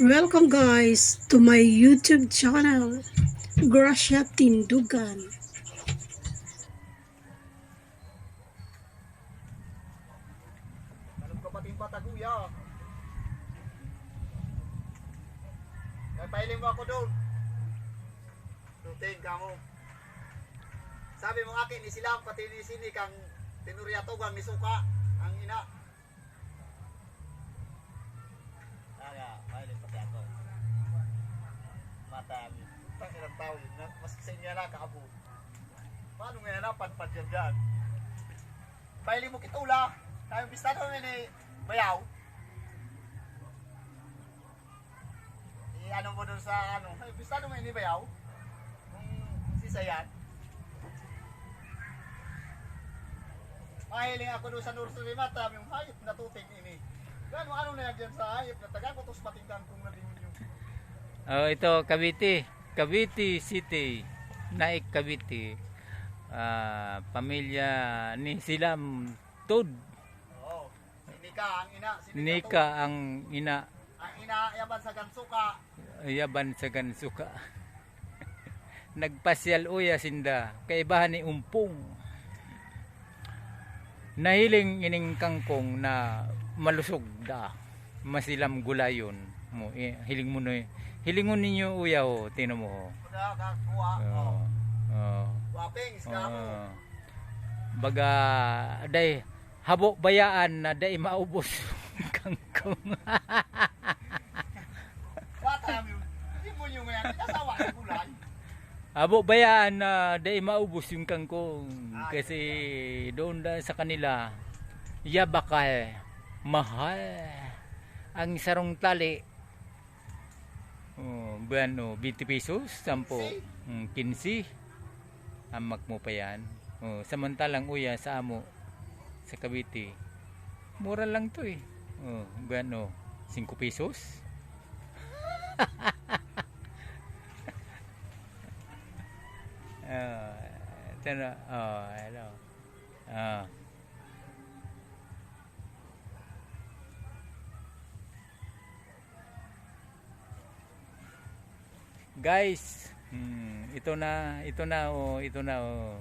Welcome guys to my YouTube channel, Gracia Tindugan. Ko pati pataguya. Nagpailing mo ako doon. Tuting ka mo. Sabi mo akin, ni silang pati ni sini kang tinurya to gang ni suka ang ina. Mata ang ilang tao na- Mas kasi niya na kaabo. Paano nga na panpad yan dyan? Pailing mo kitula. Tayo bista daw ni bayaw. I ano mo dun sa ano, ay bista daw ni bayaw. Kung sisayan. Mahiling ako doon sa nursery mata, yung hayop na tuting ini. Gano ano na yan sa hayop na taga ko kung nabingon yung Oh, ito Cavite, Cavite City, Naik Cavite. Ah, pamilya ni Silam Tud, Oo. Si Nika ang ina, si Nika. Nika ang ina Ang ina yaban sa gansuka. yaban sa gansuka. Nagpasyal uya sinda, kaibahan ni Umpong. Nahiling ining kangkong na malusog da, masilam gulayon mo. Eh, hiling mo no, hilingon ninyo uya ho, tino mo ho. Oh, Oh. oh. Mo. Baga day habo bayaan na day maubos kangkong mo. Mo habo bayaan na day maubos yung kangkong Ah, kasi doon da sa kanila ya bakal mahal ang sarong tali oh, bueno 20 pesos 10 mm, 15 amak mo pa yan oh, samantalang uya sa amo sa Cavite mura lang to eh oh, bueno 5 pesos Ah, ito na. Oh, hello. Ah. Guys, hmm, ito na, ito na oh, ito na oh.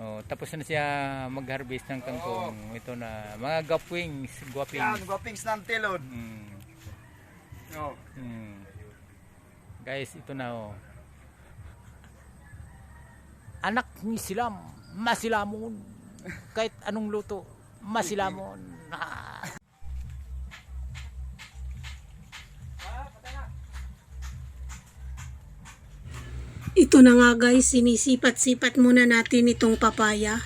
Oh, tapos na siya mag-harvest ng kangkong. Ito na, mga gapwings, Yan, guwapings. gwapings ng tilon. Hmm. Oh. Hmm. Guys, ito na oh. Anak ni Silam, masilamon. Kahit anong luto, masilamon. Ito na nga guys, sinisipat-sipat muna natin itong papaya.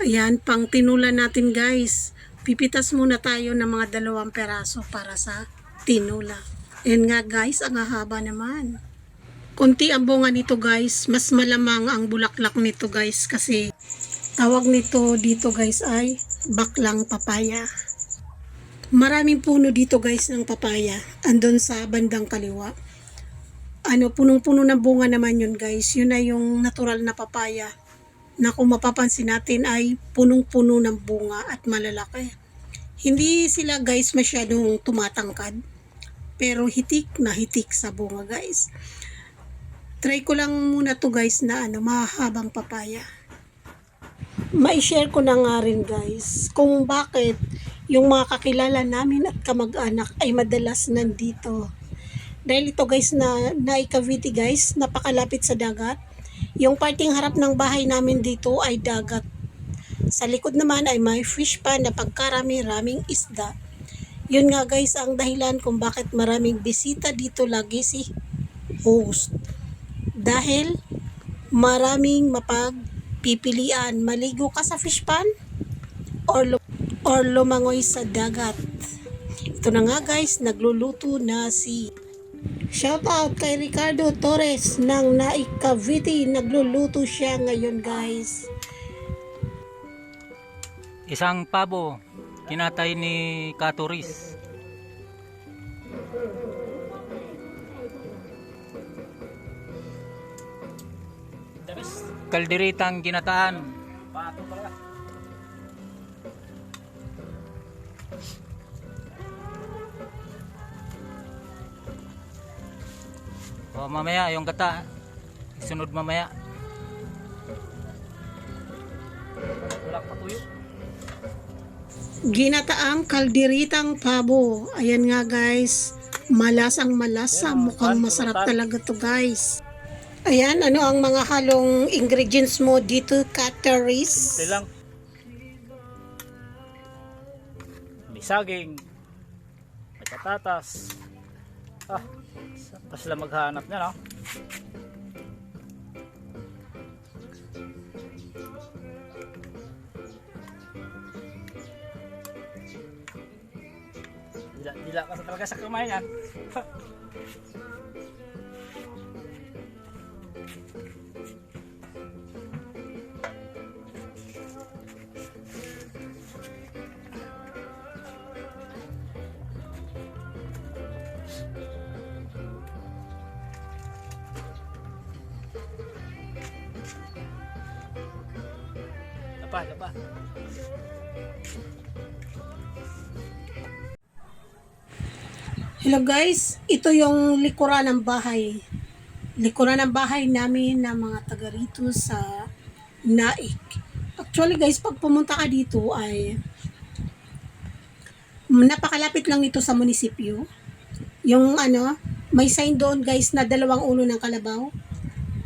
Ayan, pang tinula natin guys. Pipitas muna tayo ng mga dalawang peraso para sa tinula. Ayan nga guys, ang hahaba naman. Konti ang bunga nito guys, mas malamang ang bulaklak nito guys kasi tawag nito dito guys ay baklang papaya. Maraming puno dito guys ng papaya, andon sa bandang kaliwa ano, punong-puno ng bunga naman yun guys. Yun na yung natural na papaya na kung mapapansin natin ay punong-puno ng bunga at malalaki. Hindi sila guys masyadong tumatangkad. Pero hitik na hitik sa bunga guys. Try ko lang muna to guys na ano, mahabang papaya. Ma-share ko na nga rin guys kung bakit yung mga kakilala namin at kamag-anak ay madalas nandito dahil ito guys na naikaviti guys, napakalapit sa dagat. Yung parting harap ng bahay namin dito ay dagat. Sa likod naman ay may fish pan na pagkarami-raming isda. Yun nga guys ang dahilan kung bakit maraming bisita dito lagi si host. Dahil maraming mapagpipilian. Maligo ka sa fish pan or, or lumangoy sa dagat. Ito na nga guys, nagluluto na si Shout out kay Ricardo Torres ng Naik Cavite. Nagluluto siya ngayon guys. Isang pabo, kinatay ni Katuris. Kalderitang ginataan. O mamaya yung gata. Sunod mamaya. Wala pa tuyo. Ginataang kalderitang pabo. Ayan nga guys. Malasang malasa. Mukhang masarap talaga to guys. Ayan, ano ang mga halong ingredients mo dito, Cateris? Lang. May saging. May patatas. Ah, sila maghanap niya, no? Dila, dila ka talaga sa kamay. Lapa, lapa. Hello guys, ito yung likuran ng bahay. Likuran ng bahay namin na mga taga rito sa Naik. Actually guys, pag pumunta ka dito ay napakalapit lang nito sa munisipyo. Yung ano, may sign doon guys na dalawang ulo ng kalabaw.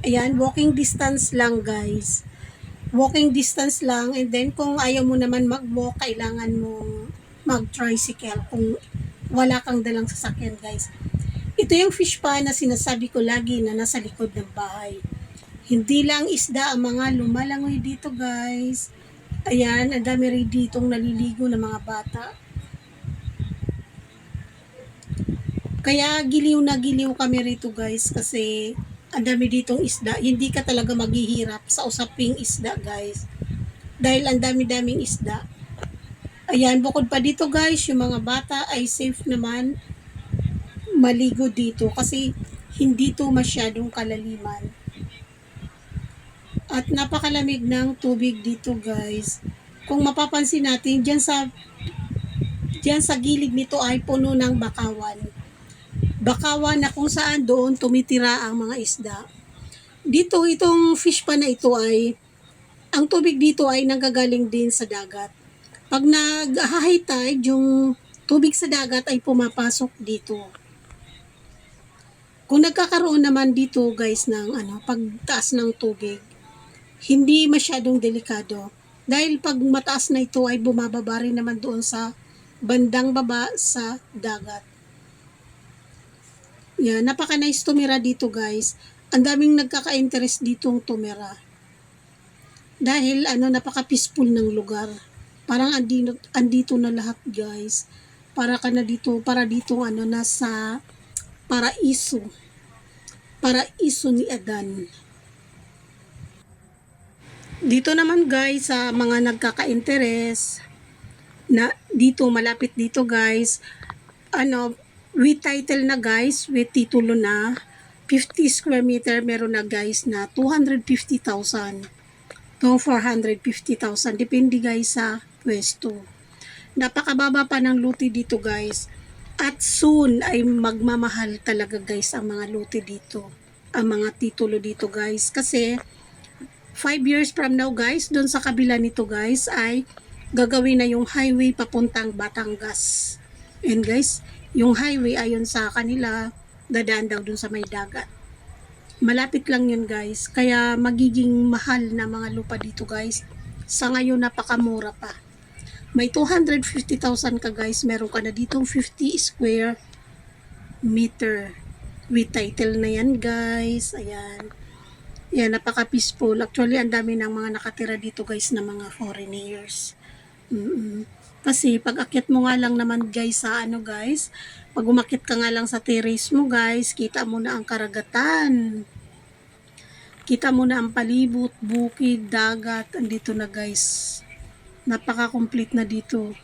Ayan, walking distance lang guys. Walking distance lang and then kung ayaw mo naman mag-walk, kailangan mong mag-tricycle kung wala kang dalang sasakyan guys. Ito yung fish pa na sinasabi ko lagi na nasa likod ng bahay. Hindi lang isda ang mga lumalangoy dito guys. Ayan, ang dami rin ditong naliligo ng mga bata. Kaya giliw na giliw kami rito guys kasi ang dami ditong isda. Hindi ka talaga maghihirap sa usaping isda guys. Dahil ang dami-daming isda. Ayan, bukod pa dito guys, yung mga bata ay safe naman maligo dito kasi hindi to masyadong kalaliman. At napakalamig ng tubig dito guys. Kung mapapansin natin, dyan sa dyan sa gilid nito ay puno ng bakawan. Bakawan na kung saan doon tumitira ang mga isda. Dito, itong fish pa na ito ay, ang tubig dito ay nanggagaling din sa dagat. Pag nag-high tide, yung tubig sa dagat ay pumapasok dito. Kung nagkakaroon naman dito guys ng ano, pagtaas ng tubig, hindi masyadong delikado. Dahil pag mataas na ito ay bumababa rin naman doon sa bandang baba sa dagat. Yan, napaka-nice tumira dito guys. Ang daming nagkaka-interest ditong tumira. Dahil ano, napaka-peaceful ng lugar. Parang andito, andito na lahat guys. Para ka na dito, para dito ano, nasa paraiso. Paraiso ni Adan. Dito naman guys, sa mga nagkaka-interest, na dito, malapit dito guys, ano, with title na guys, with titulo na, 50 square meter, meron na guys na 250,000 to 450,000. Depende guys sa pwesto. Napakababa pa ng luti dito guys. At soon ay magmamahal talaga guys ang mga luti dito. Ang mga titulo dito guys. Kasi 5 years from now guys, doon sa kabila nito guys ay gagawin na yung highway papuntang Batangas. And guys, yung highway ayon sa kanila, dadaan daw dun sa may dagat. Malapit lang yun guys. Kaya magiging mahal na mga lupa dito guys. Sa ngayon napakamura pa. May 250,000 ka guys. Meron ka na ditong 50 square meter. With title na yan guys. Ayan. Yan, napaka-peaceful. Actually, ang dami ng mga nakatira dito guys na mga foreigners. mm Kasi pag akyat mo nga lang naman guys sa ano guys, pag umakit ka nga lang sa terrace mo guys, kita mo na ang karagatan. Kita mo na ang palibot, bukid, dagat, andito na guys. Napaka-complete na dito.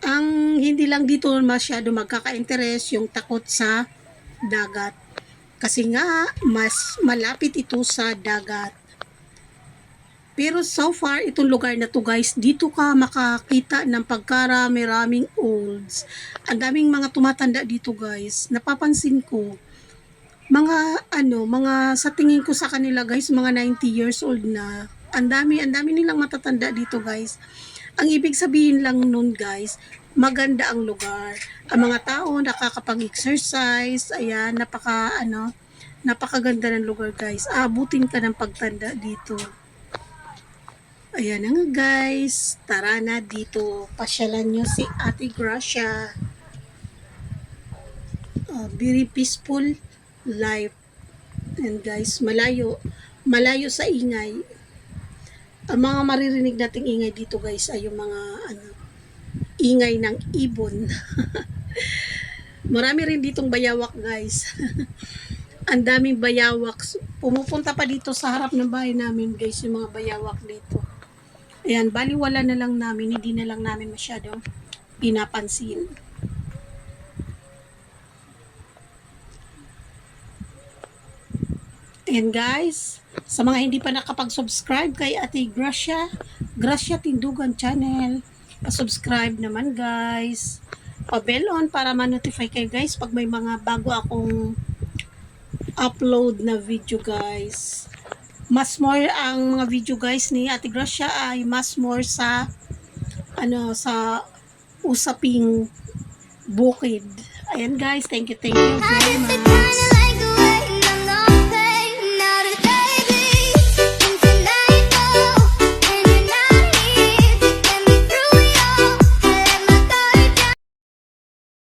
Ang hindi lang dito masyado magkaka-interest yung takot sa dagat. Kasi nga, mas malapit ito sa dagat. Pero so far, itong lugar na to guys, dito ka makakita ng pagkarami-raming olds. Ang daming mga tumatanda dito guys. Napapansin ko, mga ano, mga sa tingin ko sa kanila guys, mga 90 years old na. Ang dami, ang dami nilang matatanda dito guys. Ang ibig sabihin lang nun guys, maganda ang lugar. Ang mga tao nakakapag-exercise, ayan, napaka ano, napakaganda ng lugar guys. Aabutin ka ng pagtanda dito. Ayan na nga guys, tara na dito. Pasyalan nyo si Ate Gracia. Uh, very peaceful life. And guys, malayo, malayo sa ingay. Ang mga maririnig nating ingay dito guys ay yung mga ano, ingay ng ibon. Marami rin ditong bayawak guys. Ang daming bayawak. Pumupunta pa dito sa harap ng bahay namin guys yung mga bayawak dito. Ayan, baliwala na lang namin, hindi na lang namin masyadong pinapansin. And guys, sa mga hindi pa nakapag-subscribe kay Ate Gracia, Gracia Tindugan Channel, pa-subscribe naman guys. Pa-bell on para ma-notify kayo guys pag may mga bago akong upload na video guys. Mas more ang mga video guys ni Ate Gracia ay mas more sa ano sa usaping bukid. Ayan guys, thank you, thank you very much.